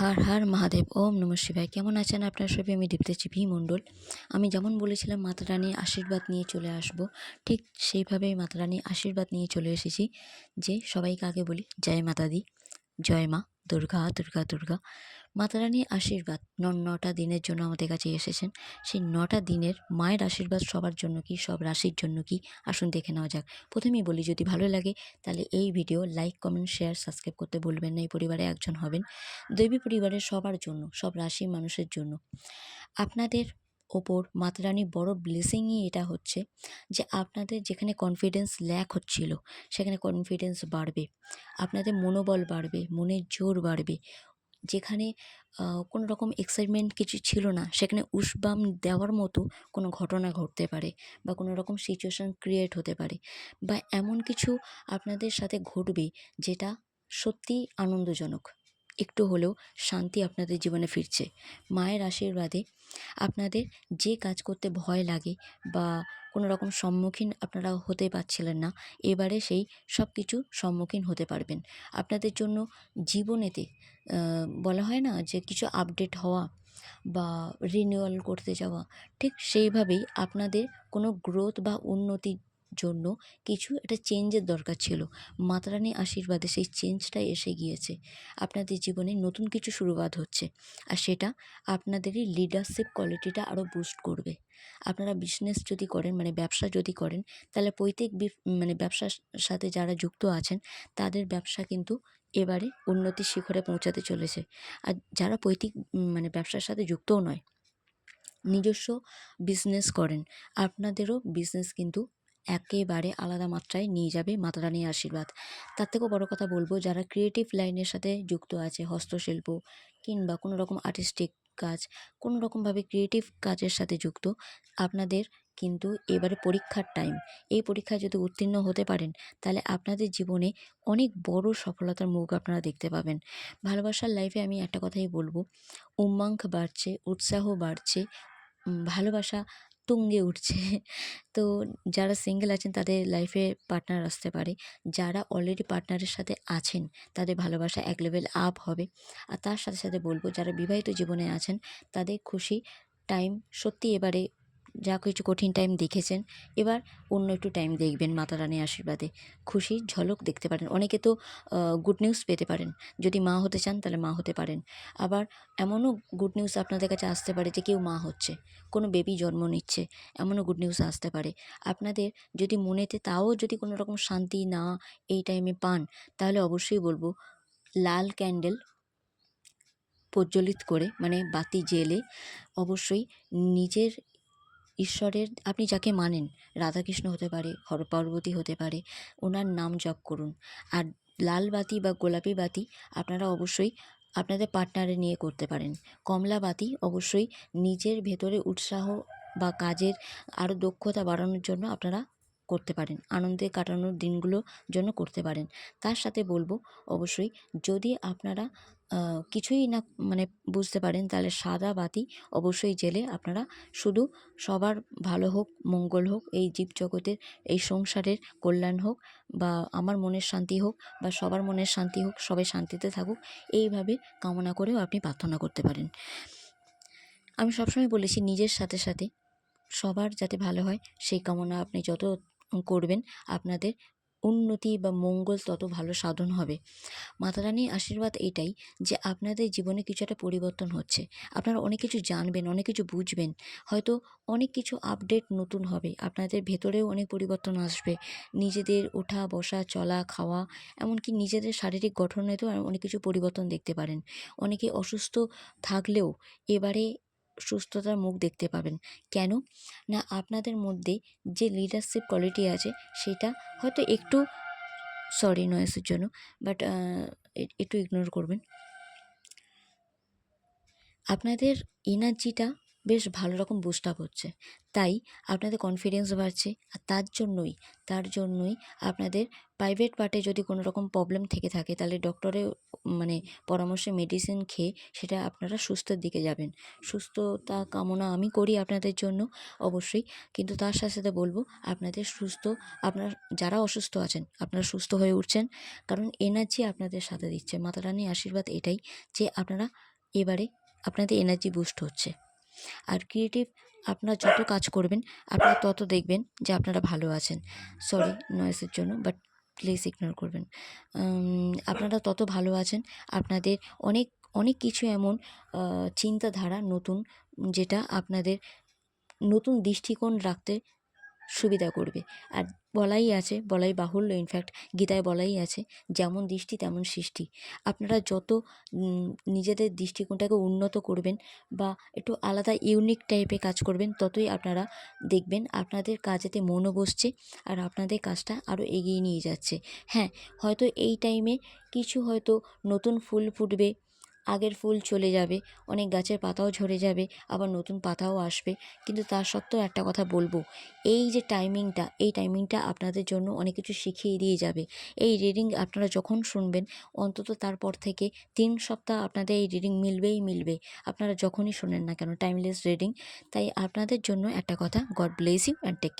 হার হার, মহাদেব, ওম নম শিবায়। কেমন আছেন আপনার সবাই? আমি দীপ্তেছি ভি মণ্ডল। আমি যেমন বলেছিলাম, মাতা রানীর আশীর্বাদ নিয়ে চলে আসব। ঠিক সেইভাবেই মাতা রানীর আশীর্বাদ নিয়ে চলে এসেছি। যে সবাইকে আগে বলি, জয় মাতা দি জয় মা। দুর্গা দুর্গা দুর্গা। মাতা রানীর আশীর্বাদ নটা দিনের জন্য আমাদের কাছে এসেছেন। সেই নটা দিনের মায়ের আশীর্বাদ সবার জন্য কি, সব রাশির জন্য কি? আসুন দেখে নেওয়া যাক। প্রথমেই বলি, যদি ভালো লাগে, তাহলে এই video like comment share subscribe করতে ভুলবেন না। এই পরিবারে একজন হবেন। দেবী পরিবারের সবার জন্য, সব রাশির মানুষের জন্য। আপনাদের ওপর মাতারানির বড় ব্লেসিংই এটা হচ্ছে যে আপনাদের যেখানে কনফিডেন্স ল্যাক হচ্ছিল, সেখানে কনফিডেন্স বাড়বে, আপনাদের মনোবল বাড়বে, মনের জোর বাড়বে। যেখানে কোনো রকম এক্সাইটমেন্ট কিছু ছিল না, সেখানে উসবাম দেওয়ার মতো কোনো ঘটনা ঘটতে পারে বা কোনো রকম সিচুয়েশান ক্রিয়েট হতে পারে বা এমন কিছু আপনাদের সাথে ঘটবে যেটা সত্যিই আনন্দজনক। একটু হলেও শান্তি আপনাদের জীবনে ফিরছে। মায়ের আশীর্বাদে আপনাদের যে কাজ করতে ভয় লাগে বা কোনো রকম সম্মুখীন আপনারা হতে পারছিলেন না, এবারে সেই সব কিছু সম্মুখীন হতে পারবেন। আপনাদের জন্য জীবনেতে বলা হয় না যে কিছু আপডেট হওয়া বা রিনিউয়াল করতে যাওয়া, ঠিক সেইভাবেই আপনাদের কোনো গ্রোথ বা উন্নতির জন্য কিছু একটা চেঞ্জের দরকার ছিল। মাতারানী আশীর্বাদে সেই চেঞ্জটাই এসে গিয়েছে। আপনাদের জীবনে নতুন কিছু শুরুবাত হচ্ছে আর সেটা আপনাদেরই লিডারশিপ কোয়ালিটিটা আরও বুস্ট করবে। আপনারা বিজনেস যদি করেন মানে ব্যবসা যদি করেন, তাহলে প্রত্যেক মানে ব্যবসার সাথে যারা যুক্ত আছেন, তাদের ব্যবসা কিন্তু এবারে উন্নতির শিখরে পৌঁছাতে চলেছে। আর যারা পৈতৃক মানে ব্যবসার সাথে যুক্তও নয়, নিজস্ব বিজনেস করেন, আপনাদেরও বিজনেস কিন্তু একেবারে আলাদা মাত্রায় নিয়ে যাবে মাতা রানীর আশীর্বাদ। তার থেকেও বড় কথা বলব, যারা ক্রিয়েটিভ লাইনের সাথে যুক্ত আছে, হস্তশিল্প কিংবা কোনো রকম আর্টিস্টিক কাজ, কোনো রকমভাবে ক্রিয়েটিভ কাজের সাথে যুক্ত, আপনাদের কিন্তু এবারে পরীক্ষার টাইম এই পরীক্ষায় যদি উত্তীর্ণ হতে পারেন, তাহলে আপনাদের জীবনে অনেক বড় সফলতার মুখ আপনারা দেখতে পাবেন। ভালোবাসার লাইফে আমি একটা কথাই বলব, উম্মাঙ্ক বাড়ছে, উৎসাহ বাড়ছে ভালোবাসা তুঙ্গে উঠছে। তো যারা সিঙ্গেল আছেন, তাদের লাইফে পার্টনার আসতে পারে। যারা অলরেডি পার্টনারের সাথে আছেন, তাদের ভালোবাসা এক লেভেল আপ হবে। আর তার সাথে সাথে বলব, যারা বিবাহিত জীবনে আছেন, তাদের খুশি টাইম সত্যি এবারে যা কিছু কঠিন টাইম দেখেছেন, এবার অন্য একটু টাইম দেখবেন মাতা রানীর আশীর্বাদে। খুশির ঝলক দেখতে পারেন। অনেকে তো গুড নিউজ পেতে পারেন। যদি মা হতে চান, তাহলে মা হতে পারেন। আবার এমনও গুড নিউজ আপনাদের কাছে আসতে পারে যে কেউ মা হচ্ছে। কোনো বেবি জন্ম নিচ্ছে, এমনও গুড নিউজ আসতে পারে। আপনাদের যদি মনেতে তাও যদি কোনো রকম শান্তি না এই টাইমে পান, তাহলে অবশ্যই বলব, লাল ক্যান্ডেল প্রজ্বলিত করে মানে বাতি জেলে অবশ্যই নিজের ঈশ্বরের, আপনি যাকে মানেন, রাধাকৃষ্ণ হতে পারে হর পার্বতী হতে পারে, ওনার নাম জপ করুন। আর লাল বাতি বা গোলাপি বাতি আপনারা অবশ্যই আপনাদের পার্টনারে নিয়ে করতে পারেন। কমলা বাতি অবশ্যই নিজের ভেতরে উৎসাহ বা কাজের আরও দক্ষতা বাড়ানোর জন্য আপনারা করতে পারেন, আনন্দে কাটানোর দিনগুলোর জন্য করতে পারেন। তার সাথে বলব, অবশ্যই যদি আপনারা কিছুই না মানে বুঝতে পারেন, তাহলে সাদা বাতি অবশ্যই জেলে আপনারা শুধু সবার ভালো হোক, মঙ্গল হোক, এই জীবজগতের, এই সংসারের কল্যাণ হোক বা আমার মনের শান্তি হোক বা সবার মনের শান্তি হোক, সবাই শান্তিতে থাকুক, এইভাবে কামনা করেও আপনি প্রার্থনা করতে পারেন। আমি সবসময় বলেছি, নিজের সাথে সাথে সবার যাতে ভালো হয়, সেই কামনা আপনি যত করবেন, আপনাদের উন্নতি বা মঙ্গল তত ভালো সাধন হবে। মাতা রানীর আশীর্বাদ এটাই যে আপনাদের জীবনে কিছু একটা পরিবর্তন হচ্ছে। আপনারা অনেক কিছু জানবেন, অনেক কিছু বুঝবেন। হয়তো অনেক কিছু আপডেট নতুন হবে। আপনাদের ভেতরেও অনেক পরিবর্তন আসবে। নিজেদের ওঠা, বসা, চলা, খাওয়া, এমনকি নিজেদের শারীরিক গঠনেতেও অনেক কিছু পরিবর্তন দেখতে পারেন। অনেকে অসুস্থ থাকলেও এবারে সুস্থতার মুখ দেখতে পাবেন। কেন? না, আপনাদের মধ্যে যে লিডারশিপ কোয়ালিটি আছে, সেটা হয়তো একটু সরি নয়েসের জন্য বাট একটু ইগনোর করবেন। আপনাদের এনার্জিটা বেশ ভালো রকম বুস্ট আপ হচ্ছে। তাই আপনাদের কনফিডেন্স বাড়ছে আর তার জন্যই তার জন্যই আপনাদের প্রাইভেট পার্টে যদি কোনো রকম প্রবলেম থেকে থাকে, তাহলে ডক্টরের মানে পরামর্শে মেডিসিন খেয়ে সেটা আপনারা সুস্থর দিকে যাবেন। সুস্থতা কামনা আমি করি আপনাদের জন্য, অবশ্যই। কিন্তু তার সাথে সাথে বলব, আপনাদের সুস্থ, আপনার যারা অসুস্থ আছেন, আপনারা সুস্থ হয়ে উঠছেন। কারণ এনার্জি আপনাদের সাথে দিচ্ছে। মাতা রানীর আশীর্বাদ এটাই যে আপনারা এবারে আপনাদের এনার্জি বুস্ট হচ্ছে। আর ক্রিয়েটিভ আপনারা যত কাজ করবেন, আপনারা তত দেখবেন যে আপনারা ভালো আছেন। সরি নয়েসের জন্য বাট প্লিজ ইগনোর করবেন। আপনারা তত ভালো আছেন, আপনাদের অনেক অনেক কিছু এমন চিন্তাধারা নতুন, যেটা আপনাদের নতুন দৃষ্টিকোণ রাখতে সুবিধা করবে। আর বলাই আছে, বলাই বাহুল্য ইনফ্যাক্ট গীতায় বলাই আছে, যেমন দৃষ্টি, তেমন সৃষ্টি। আপনারা যত নিজেদের দৃষ্টিকোণটাকে উন্নত করবেন বা একটু আলাদা ইউনিক টাইপের কাজ করবেন, ততই আপনারা দেখবেন আপনাদের কাজেতে মনও বসছে আর আপনাদের কাজটা আরও এগিয়ে নিয়ে যাচ্ছে। হ্যাঁ হয়তো এই টাইমে কিছু হয়তো নতুন ফুল ফুটবে আগের ফুল চলে যাবে, অনেক গাছের পাতাও ঝরে যাবে, আবার নতুন পাতাও আসবে। কিন্তু তা সত্ত্বেও একটা কথা বলব, এই যে টাইমিংটা এই টাইমিংটা আপনাদের জন্য অনেক কিছু শিখিয়ে দিয়ে যাবে। এই রিডিং আপনারা যখন শুনবেন, অন্তত তারপর থেকে তিন সপ্তাহ আপনাদের এই রিডিং মিলবেই মিলবে। আপনারা যখনই শোনেন না কেন টাইমলেস রিডিং তাই আপনাদের জন্য একটা কথা গড ব্লেস অ্যান্ড টেক